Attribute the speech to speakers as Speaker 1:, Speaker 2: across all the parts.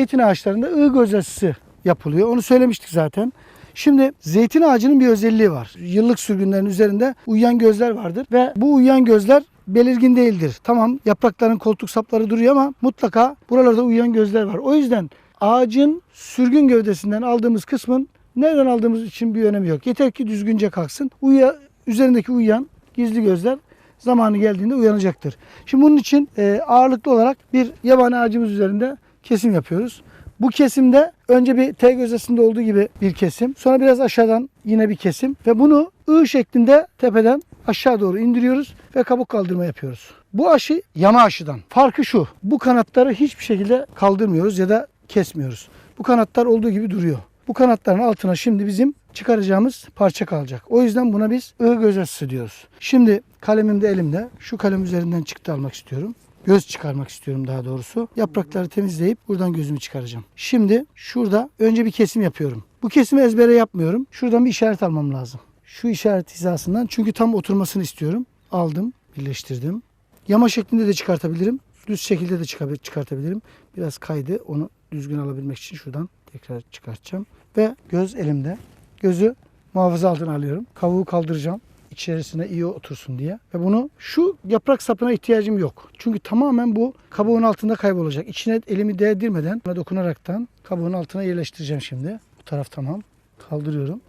Speaker 1: Zeytin ağaçlarında ığ gözetisi yapılıyor. Onu söylemiştik zaten. Şimdi zeytin ağacının bir özelliği var. Yıllık sürgünlerin üzerinde uyuyan gözler vardır ve bu uyuyan gözler belirgin değildir. Tamam yaprakların koltuk sapları duruyor ama mutlaka buralarda uyuyan gözler var. O yüzden ağacın sürgün gövdesinden aldığımız kısmın nereden aldığımız için bir önemi yok. Yeter ki düzgünce kalksın. Uyuya, üzerindeki uyuyan gizli gözler zamanı geldiğinde uyanacaktır. Şimdi bunun için e, ağırlıklı olarak bir yabani ağacımız üzerinde kesim yapıyoruz. Bu kesimde önce bir T gözdesinde olduğu gibi bir kesim. Sonra biraz aşağıdan yine bir kesim. Ve bunu I şeklinde tepeden aşağı doğru indiriyoruz ve kabuk kaldırma yapıyoruz. Bu aşı yama aşıdan. Farkı şu. Bu kanatları hiçbir şekilde kaldırmıyoruz ya da kesmiyoruz. Bu kanatlar olduğu gibi duruyor. Bu kanatların altına şimdi bizim çıkaracağımız parça kalacak. O yüzden buna biz I göz diyoruz. Şimdi kalemim de elimde. Şu kalem üzerinden çıktı almak istiyorum. Göz çıkarmak istiyorum daha doğrusu. Yaprakları temizleyip buradan gözümü çıkaracağım. Şimdi şurada önce bir kesim yapıyorum. Bu kesimi ezbere yapmıyorum. Şuradan bir işaret almam lazım. Şu işaret hizasından çünkü tam oturmasını istiyorum. Aldım, birleştirdim. Yama şeklinde de çıkartabilirim. Düz şekilde de çıkar- çıkartabilirim. Biraz kaydı. Onu düzgün alabilmek için şuradan tekrar çıkartacağım. Ve göz elimde. Gözü muhafaza altına alıyorum. Kavuğu kaldıracağım içerisine iyi otursun diye. Ve bunu şu yaprak sapına ihtiyacım yok. Çünkü tamamen bu kabuğun altında kaybolacak. İçine elimi değdirmeden buna dokunaraktan kabuğun altına yerleştireceğim şimdi. Bu taraf tamam. Kaldırıyorum.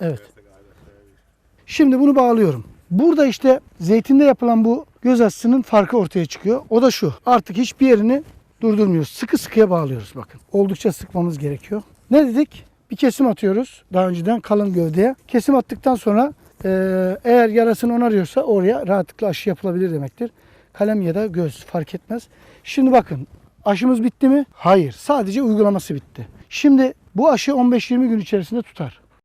Speaker 1: Evet. Şimdi bunu bağlıyorum. Burada işte zeytinde yapılan bu göz aşısının farkı ortaya çıkıyor. O da şu. Artık hiçbir yerini durdurmuyoruz. Sıkı sıkıya bağlıyoruz bakın. Oldukça sıkmamız gerekiyor. Ne dedik? Bir kesim atıyoruz daha önceden kalın gövdeye. Kesim attıktan sonra e, eğer yarasını onarıyorsa oraya rahatlıkla aşı yapılabilir demektir. Kalem ya da göz fark etmez. Şimdi bakın aşımız bitti mi? Hayır. Sadece uygulaması bitti. Şimdi bu aşı 15-20 gün içerisinde tutar.